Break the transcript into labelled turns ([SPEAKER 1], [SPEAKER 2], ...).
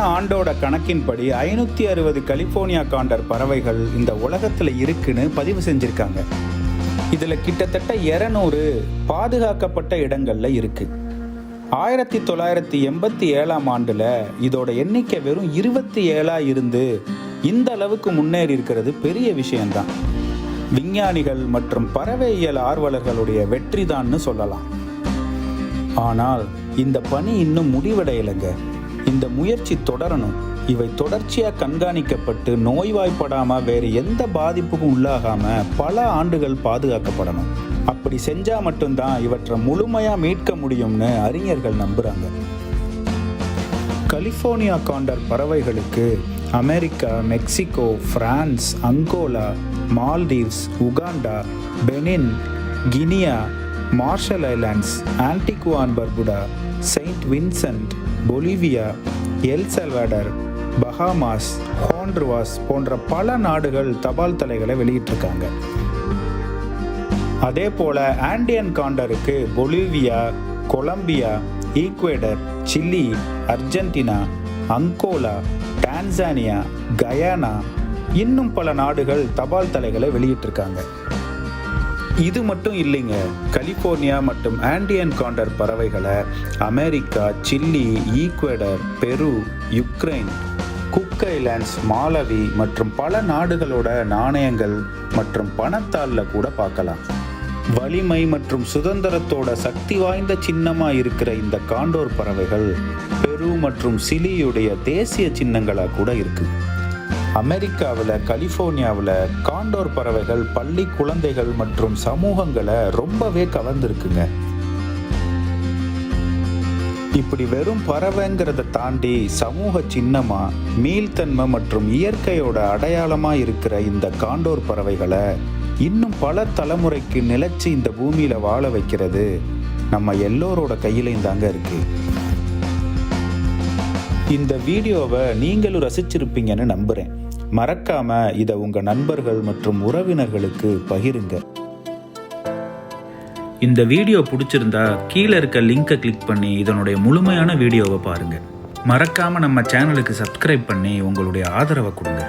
[SPEAKER 1] ஆண்டோட கணக்கின்படி ஐநூற்றி அறுபது கலிஃபோர்னியா காண்டர் பறவைகள் இந்த உலகத்தில் இருக்குன்னு பதிவு செஞ்சுருக்காங்க. இதில் கிட்டத்தட்ட இரநூறு பாதுகாக்கப்பட்ட இடங்களில் இருக்கு. ஆயிரத்தி தொள்ளாயிரத்தி எண்பத்தி ஏழாம் ஆண்டில் இதோட எண்ணிக்கை வெறும் இருபத்தி ஏழாக இருந்து இந்த அளவுக்கு முன்னேறி இருக்கிறது பெரிய விஷயம்தான். விஞ்ஞானிகள் மற்றும் பறவையியல் ஆர்வலர்களுடைய வெற்றிதான்னு சொல்லலாம். ஆனால் இந்த பணி இன்னும் முடிவடையலைங்க. இந்த முயற்சி தொடரணும். இவை தொடர்ச்சியாக கண்காணிக்கப்பட்டு நோய்வாய்ப்படாமல் வேறு எந்த பாதிப்புக்கும் உள்ளாகாமல் பல ஆண்டுகள் பாதுகாக்கப்படணும். அப்படி செஞ்சால் மட்டும்தான் இவற்றை முழுமையாக மீட்க முடியும்னு அறிஞர்கள் நம்புகிறாங்க கலிஃபோர்னியா காண்டர் பறவைகளுக்கு America Mexico France Angola Maldives Uganda Benin Guinea Marshall Islands Antigua and Barbuda Saint Vincent Bolivia El Salvador Bahamas Honduras போன்ற பல நாடுகள் தபால் தலைகளை வெளியிட்டிருக்காங்க. அதே போல Andean காண்டருக்கு Bolivia Colombia Ecuador Chile Argentina Angola Tanzania Guyana இன்னும் பல நாடுகள் தபால் தலைகளை வெளியிட்டிருக்காங்க. இது மட்டும் இல்லைங்க. கலிஃபோர்னியா மற்றும் ஆண்டியன் காண்டர் பறவைகளை America Chile Ecuador Peru Ukraine cook islands Malavi மற்றும் பல நாடுகளோட நாணயங்கள் மற்றும் பணத்தாளில் கூட பார்க்கலாம். வலிமை மற்றும் சுதந்திரத்தோட சக்தி வாய்ந்த சின்னமாக இருக்கிற இந்த காண்டோர் பறவைகள் பெரு மற்றும் சிலியுடைய தேசிய சின்னங்களாக கூட இருக்குது அமெரிக்காவில் கலிஃபோர்னியாவில் காண்டோர் பறவைகள் பள்ளி குழந்தைகள் மற்றும் சமூகங்களை ரொம்பவே கவர்ந்துருக்குங்க. இப்படி வெறும் பறவைங்கிறத தாண்டி சமூக சின்னமா மீள்தன்மை மற்றும் இயற்கையோட அடையாளமா இருக்கிற இந்த காண்டோர் பறவைகளை இன்னும் பல தலைமுறைக்கு நிலச்சி இந்த பூமியில வாழ வைக்கிறது நம்ம எல்லோரோட கையிலையும் தாங்க இருக்குது இந்த வீடியோவை நீங்களும் ரசிச்சிருப்பீங்கன்னு நம்புகிறேன் மறக்காம இதை உங்கள் நண்பர்கள் மற்றும் உறவினர்களுக்கு பகிருங்க.
[SPEAKER 2] இந்த வீடியோ பிடிச்சிருந்தா கீழே இருக்க லிங்கை கிளிக் பண்ணி இதனுடைய முழுமையான வீடியோவை பாருங்கள் மறக்காமல் நம்ம சேனலுக்கு சப்ஸ்கிரைப் பண்ணி உங்களுடைய ஆதரவை கொடுங்க.